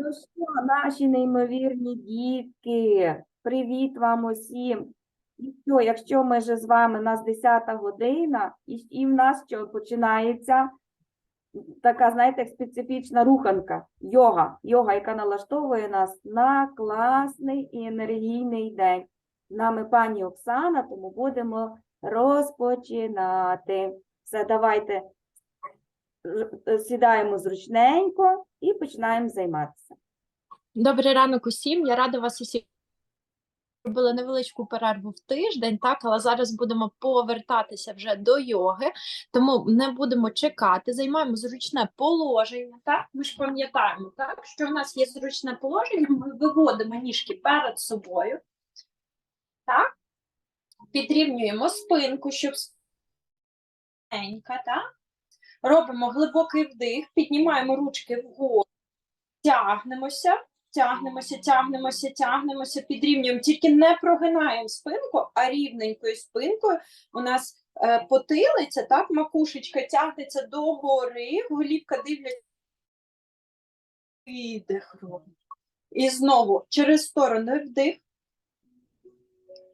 Ну що, наші неймовірні дітки, привіт вам усім. І що, якщо ми вже з вами, у нас 10 година, і, і в нас що починається така, знаєте, специфічна руханка, йога, йога, яка налаштовує нас на класний і енергійний день. Нами пані Оксана, тому будемо розпочинати. Все, давайте сідаємо зручненько і починаємо займатися. Добрий ранок усім. Я рада вас усіх. Робили невеличку перерву в тиждень, так, але зараз будемо повертатися вже до йоги, тому не будемо чекати, займаємо зручне положення. Так, ми ж пам'ятаємо, так, що в нас є зручне положення, ми виводимо ніжки перед собою, так, підрівнюємо спинку, щоб спинка, так, робимо глибокий вдих, піднімаємо ручки вгору, тягнемося. Тягнемося, тягнемося, тягнемося, підрівнюємо. Тільки не прогинаємо спинку, а рівненькою спинкою у нас е, потилиця, так, макушечка тягнеться догори, голівка дивляться. Видих робимо. І знову через сторону вдих.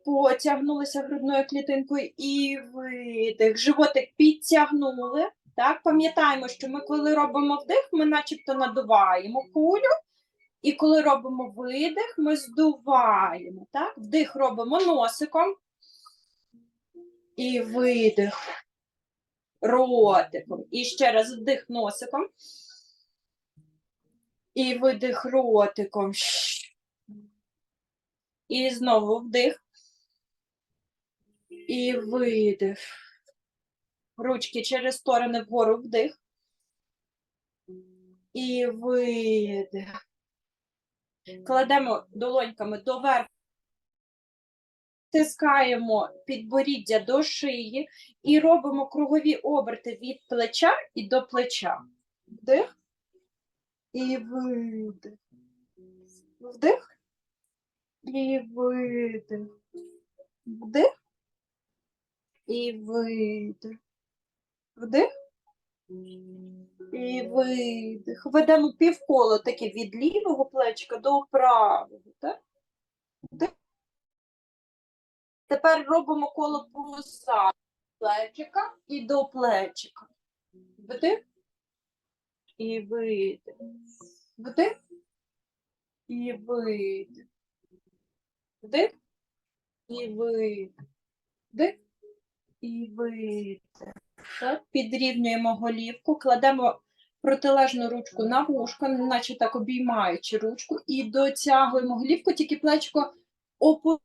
Потягнулися грудною клітинкою і видих. Животик підтягнули. Так, пам'ятаємо, що ми, коли робимо вдих, ми начебто надуваємо кулю. І коли робимо видих, ми здуваємо. Так? Вдих робимо носиком. І видих ротиком. І ще раз вдих носиком. І видих ротиком. І знову вдих. І видих. Ручки через сторони вгору вдих. І видих. Кладемо долоньками доверху, тискаємо підборіддя до шиї і робимо кругові оберти від плеча і до плеча. Вдих і видих. Вдих і видих. Вдих і видих. Вдих і видих. Ведемо півколо таке від лівого плечика до правого. Так? Вдих. Тепер робимо коло позаду плечика і до плечика. Вдих і видих. Вдих і видих. Вдих і видих. Вдих і видих. Підрівнюємо голівку, кладемо протилежну ручку на вушко, наче так обіймаючи ручку, і дотягуємо голівку, тільки плечко опу...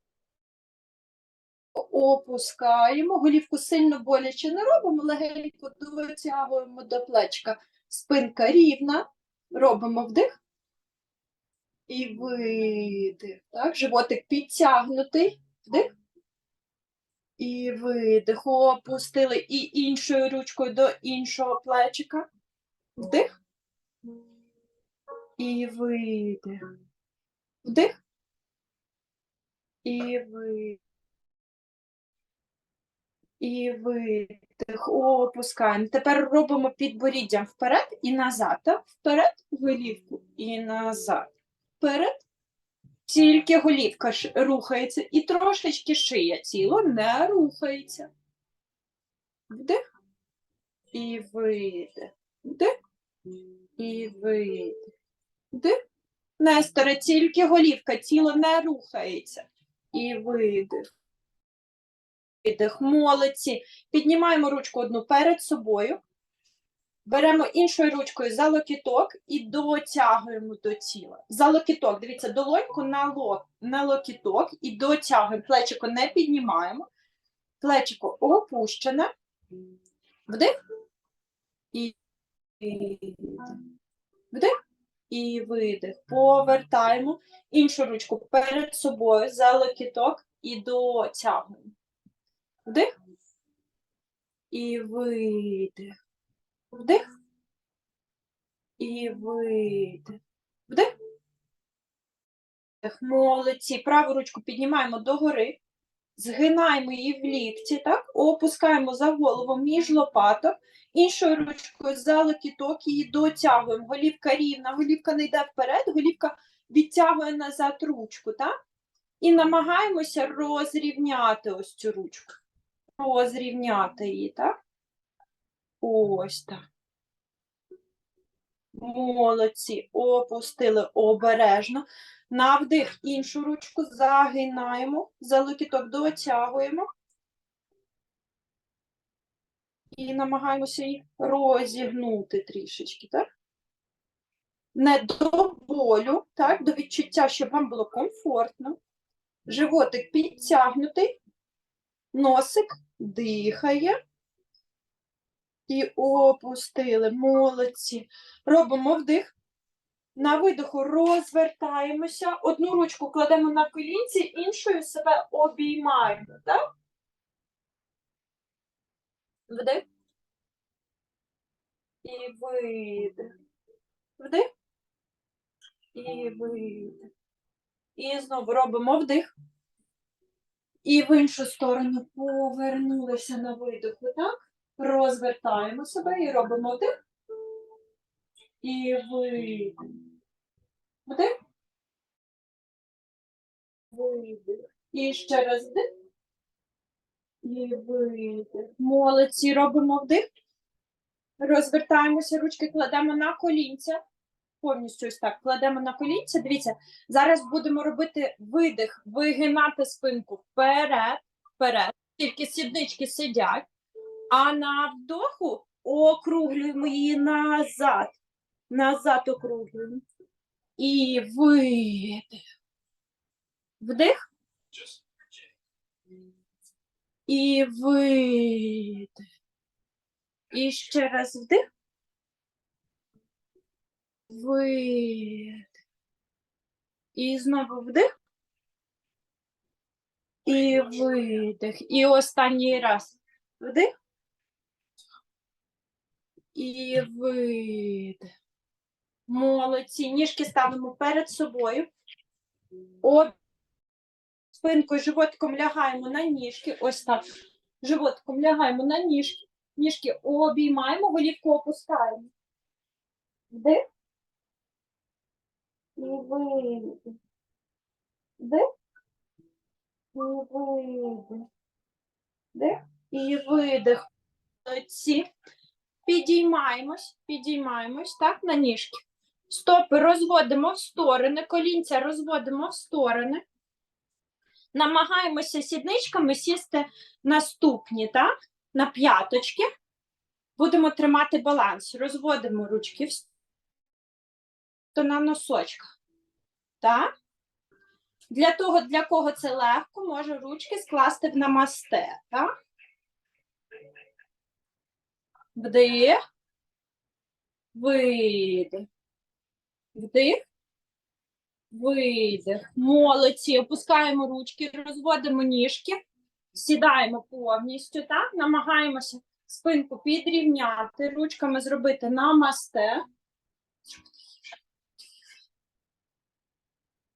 опускаємо. Голівку сильно боляче не робимо, легенько дотягуємо до плечка. Спинка рівна, робимо вдих і видих. Так, животик підтягнутий, вдих. І видих. Опустили і іншою ручкою до іншого плечика. Вдих. І видих. Вдих. І видих. І видих. Опускаємо. Тепер робимо підборіддям вперед і назад. Вперед голівку і назад. Вперед тільки голівка рухається і трошечки шия. Тіло не рухається. Вдих і видих. Вдих і видих. Вдих. Несторе, тільки голівка, тіло не рухається. І видих. Видих. Молодці. Піднімаємо ручку одну перед собою. Беремо іншою ручкою за локіток і дотягуємо до тіла. За локіток, дивіться, долоньку на, лок, на локіток і дотягуємо. Плечико не піднімаємо. Плечико опущене. Вдих. І. Вдих. І видих. Повертаємо іншу ручку перед собою за локіток і дотягуємо. Вдих. І видих. Вдих. І видих. Вдих. Вдих. Молодці. Праву ручку піднімаємо догори. згинаємо її в лікті, так? Опускаємо за голову між лопаток, іншою ручкою за локіток її дотягуємо. Голівка рівна, голівка не йде вперед, голівка відтягує назад ручку, так? І намагаємося розрівняти ось цю ручку. Розрівняти її, так? Ось так. Молодці, опустили обережно. На вдих іншу ручку загинаємо, за локіток дотягуємо. І намагаємося їх розігнути трішечки, так? Не до болю, так? До відчуття, щоб вам було комфортно. Животик підтягнутий, носик дихає. І опустили. Молодці. Робимо вдих. На видиху розвертаємося. Одну ручку кладемо на колінці, іншою себе обіймаємо. Так? Вдих. І видих. Вдих. І видих. І знову робимо вдих. І в іншу сторону повернулися на видиху, так? Розвертаємо себе і робимо вдих. І видих. Вдих. Видих. І ще раз вдих. І видих. Молодці. Робимо вдих. Розвертаємося, ручки кладемо на колінця. Повністю ось так. Кладемо на колінця. Дивіться, зараз будемо робити видих, вигинати спинку вперед, вперед. Тільки сіднички сидять. А на вдоху округлюємо її назад. Назад округлюємо. І видих. Вдих. І видих. І ще раз вдих. Видих. І знову вдих. І видих. І останній раз. Вдих. І видих. Молодці. Ніжки ставимо перед собою. Об... Спинкою, животиком лягаємо на ніжки. Ось так. Животиком лягаємо на ніжки. Ніжки обіймаємо, голівку опускаємо. Вдих. І видих. Вдих. І видих. Вдих. І видих. Молодці. Підіймаємось, підіймаємось, так, на ніжки. Стопи розводимо в сторони, колінця розводимо в сторони. Намагаємося сідничками сісти на ступні, так? На п'яточки. Будемо тримати баланс. Розводимо ручки в то на носочках. Так? Для того, для кого це легко, може ручки скласти в намасте. Так? Вдих. Видих. Вдих. Видих. Молодці. Опускаємо ручки, розводимо ніжки, сідаємо повністю, так? Намагаємося спинку підрівняти, ручками зробити намасте.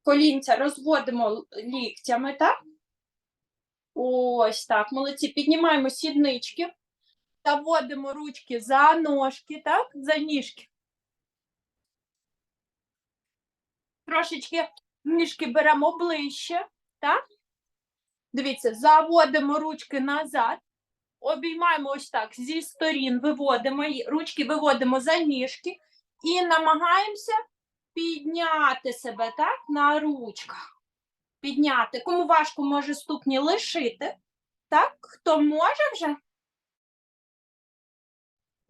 Колінця розводимо ліктями, так? Ось так. Молодці. Піднімаємо сіднички. Заводимо ручки за ножки, так? За ніжки. Трошечки ніжки беремо ближче, так? Дивіться, заводимо ручки назад, обіймаємо ось так зі сторін, виводимо, ручки виводимо за ніжки і намагаємося підняти себе так на ручках. Підняти. Кому важко, може ступні лишити. Так? Хто може вже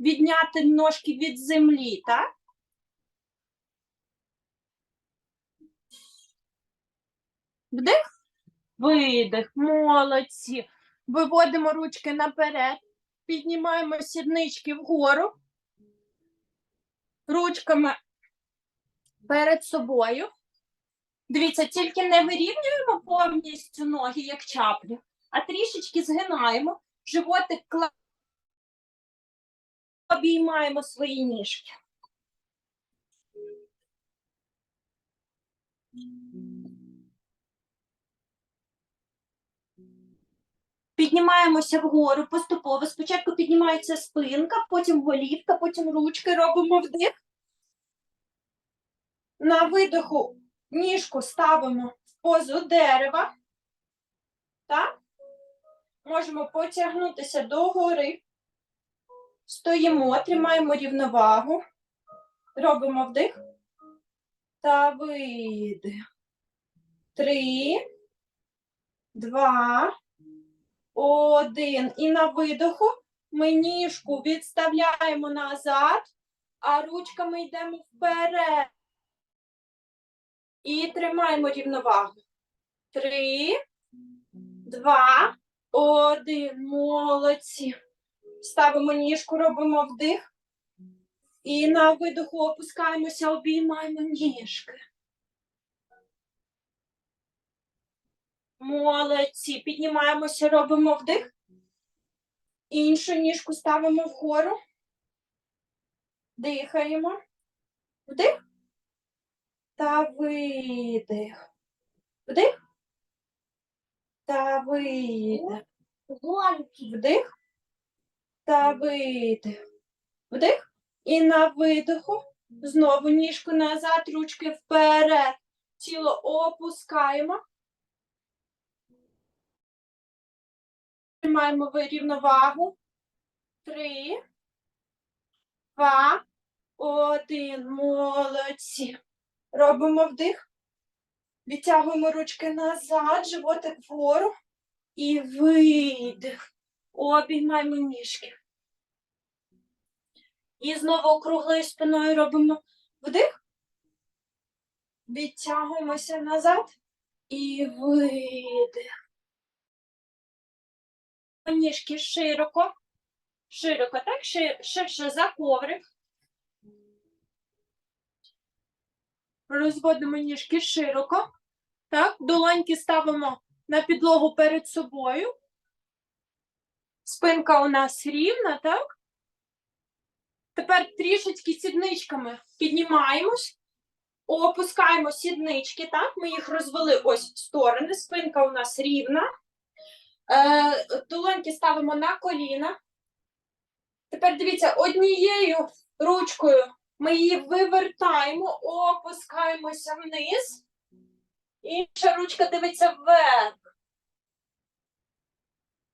відняти ножки від землі, так? Вдих, видих, молодці. Виводимо ручки наперед, піднімаємо сіднички вгору, ручками перед собою. Дивіться, тільки не вирівнюємо повністю ноги, як чаплі, а трішечки згинаємо, животик кла- обіймаємо свої ніжки. Піднімаємося вгору поступово. Спочатку піднімається спинка, потім голівка, потім ручки робимо вдих. На видоху ніжку ставимо в позу дерева. Так? Можемо потягнутися догори. Стоїмо, тримаємо рівновагу. Робимо вдих та видих. Три, два, один. І на видоху ми ніжку відставляємо назад, а ручками йдемо вперед. І тримаємо рівновагу. Три, два, один. Молодці. Ставимо ніжку, робимо вдих. І на видоху опускаємося, обіймаємо ніжки. Молодці. Піднімаємося, робимо вдих. Іншу ніжку ставимо вгору. Дихаємо. Вдих. Та видих. Вдих. Та видих. Вдих. Та видих. Вдих. І на видиху. Знову ніжку назад, ручки вперед. Тіло опускаємо. Тримаємо рівновагу. Три, два, один. Молодці. Робимо вдих. Відтягуємо ручки назад, животик вгору. І видих. Обіймаємо ніжки. І знову округлою спиною робимо вдих. Відтягуємося назад. І видих. Ніжки широко. Широко, так, ши- ширше за коврик. Розводимо ніжки широко. Так, долоньки ставимо на підлогу перед собою. Спинка у нас рівна, так? Тепер трішечки сідничками піднімаємось, опускаємо сіднички, так? Ми їх розвели ось в сторони. Спинка у нас рівна. Е, долоньки ставимо на коліна. Тепер дивіться, однією ручкою ми її вивертаємо, опускаємося вниз. Інша ручка дивиться вверх.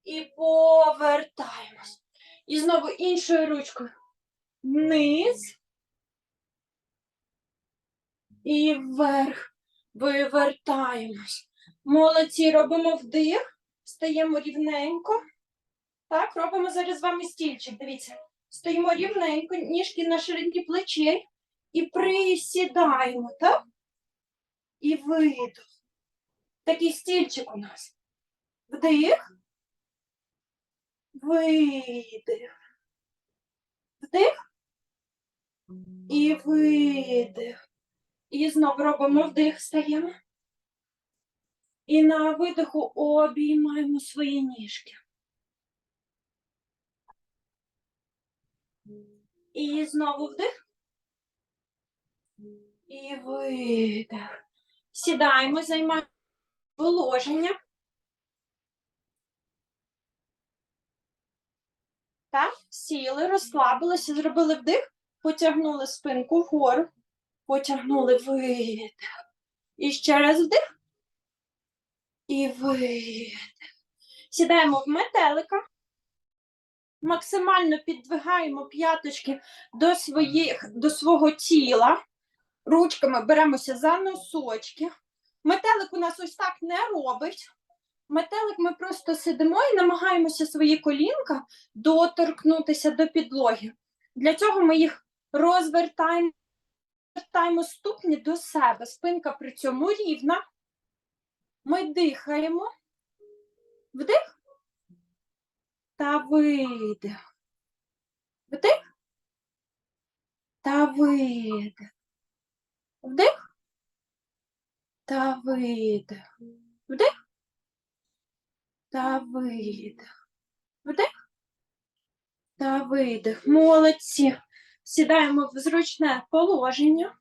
І повертаємось. І знову іншою ручкою. Вниз. І вверх. Вивертаємось. Молодці, робимо вдих. Стаємо рівненько. Так, робимо зараз з вами стільчик. Дивіться. Стоїмо рівненько, ніжки на ширині плечей і присідаємо, так? І видох. Такий стільчик у нас. Вдих. Видих. Вдих. І видих. І знову робимо вдих, стаємо. І на видиху обіймаємо свої ніжки. І знову вдих. І видих. Сідаємо, займаємо положення. Так, сіли, розслабилися, зробили вдих, потягнули спинку вгору, потягнули видих. І ще раз вдих. І видих. Сідаємо в метелика. Максимально піддвигаємо п'яточки до, своїх, до свого тіла. Ручками беремося за носочки. Метелик у нас ось так не робить. Метелик ми просто сидимо і намагаємося свої колінка доторкнутися до підлоги. Для цього ми їх розвертаємо, розвертаємо ступні до себе. Спинка при цьому рівна. Ми дихаємо. Вдих та видих. Вдих та видих. Вдих та видих. Вдих та видих. Вдих та видих. Молодці. Сідаємо в зручне положення.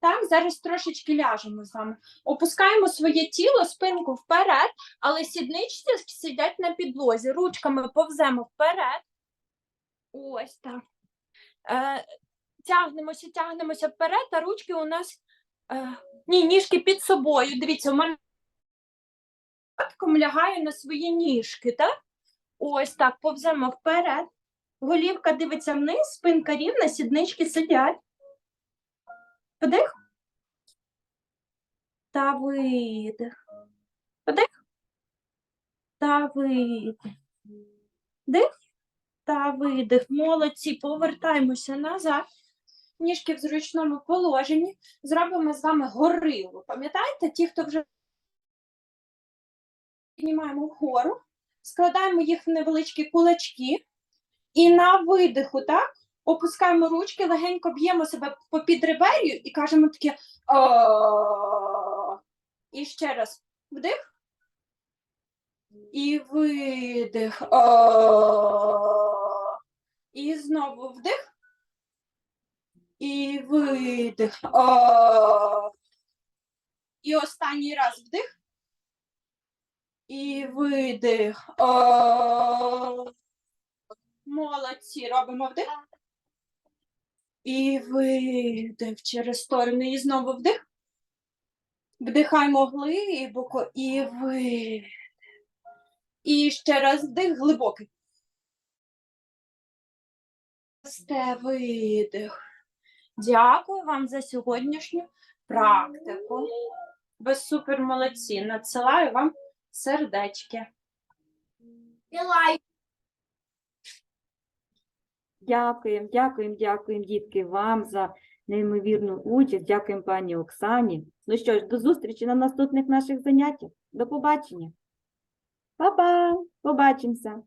Так, зараз трошечки ляжемо з вами. Опускаємо своє тіло, спинку вперед, але сідничці сидять на підлозі. Ручками повземо вперед. Ось так. Е, тягнемося, тягнемося вперед, а ручки у нас е, ні, ніжки під собою. Дивіться, у мене лягає на свої ніжки, так? Ось так, повземо вперед. Голівка дивиться вниз, спинка рівна, сіднички сидять. Вдих. Та видих. Вдих. Та видих. Вдих. Та видих. Молодці. Повертаємося назад. Ніжки в зручному положенні. Зробимо з вами горилу. Пам'ятаєте, ті, хто вже піднімаємо вгору, складаємо їх в невеличкі кулачки. І на видиху, так? Опускаємо ручки, легенько б'ємо себе по підребер'ю і кажемо таке І ще раз вдих. І видих. І знову вдих. І видих. І останній раз вдих. І видих. «А». Молодці, робимо вдих. І видих через сторони. І знову вдих. Вдихаємо глибоко і видих. І ще раз вдих глибокий. Сте видих. Дякую вам за сьогоднішню практику. Ви супер молодці. Надсилаю вам сердечки. І лайк. Дякуємо, дякуємо, дякуємо, дітки, вам за неймовірну участь. Дякуємо пані Оксані. Ну що ж, до зустрічі на наступних наших заняттях. До побачення. Па-па! Побачимося!